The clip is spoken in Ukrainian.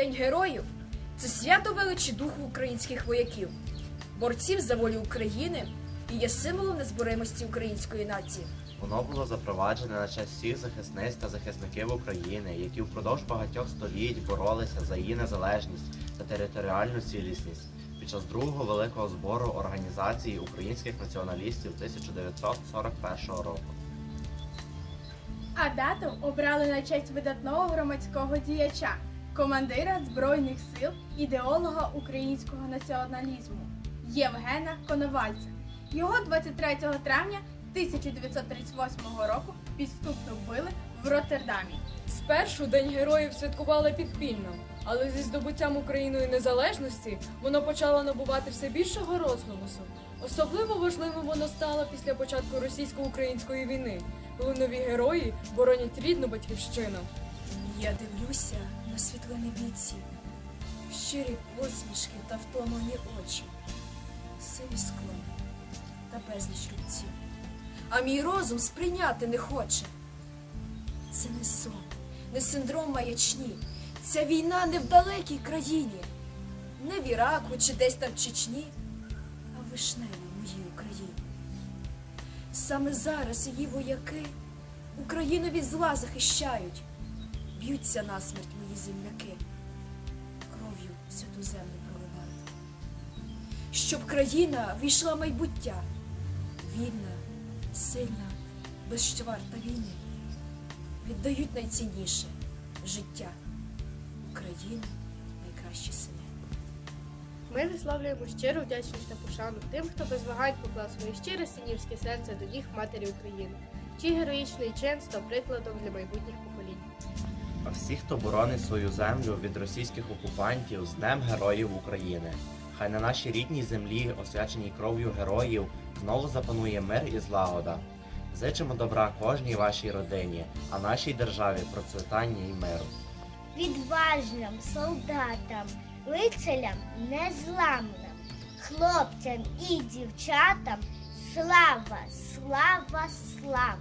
День героїв це свято величі духу українських вояків, борців за волю України і є символом незборимості української нації. Воно було запроваджене на честь всіх захисниць та захисників України, які впродовж багатьох століть боролися за її незалежність та територіальну цілісність під час другого великого збору організації українських націоналістів 1941 року. А дату обрали на честь видатного громадського діяча, командира Збройних сил, ідеолога українського націоналізму Євгена Коновальця. Його 23 травня 1938 року підступно вбили в Роттердамі. Спершу День героїв святкували підпільно, але зі здобуттям Україною незалежності воно почало набувати все більшого розголосу. Особливо важливим воно стало після початку російсько-української війни, коли нові герої боронять рідну батьківщину. Я дивлюся на світлини бійців, щирі посмішки та втомлені очі, сиві скло та безліч рубців. А мій розум сприйняти не хоче. Це не сон, не синдром маячні. Ця війна не в далекій країні, не в Іраку чи десь там в Чечні, а в вишневій моїй Україні. Саме зараз її вояки Україну від зла захищають. Б'ються насмерть мої земляки, кров'ю святу землю проливають. Щоб країна війшла майбуття, вільна, сильна, без щвар та війни. Віддають найцінніше життя. України найкращі сини. Ми висловлюємо щиру вдячність та пошану тим, хто без вагань поклав своє щире синівське серце до ніг матері України, чий героїчний чин став прикладом для майбутніх поколінь. Всі, хто боронить свою землю від російських окупантів з Днем Героїв України. Хай на нашій рідній землі, освяченій кров'ю героїв, знову запанує мир і злагода. Зичимо добра кожній вашій родині, а нашій державі процвітання і миру. відважним солдатам, лицарям незламним, хлопцям і дівчатам слава, слава, слава!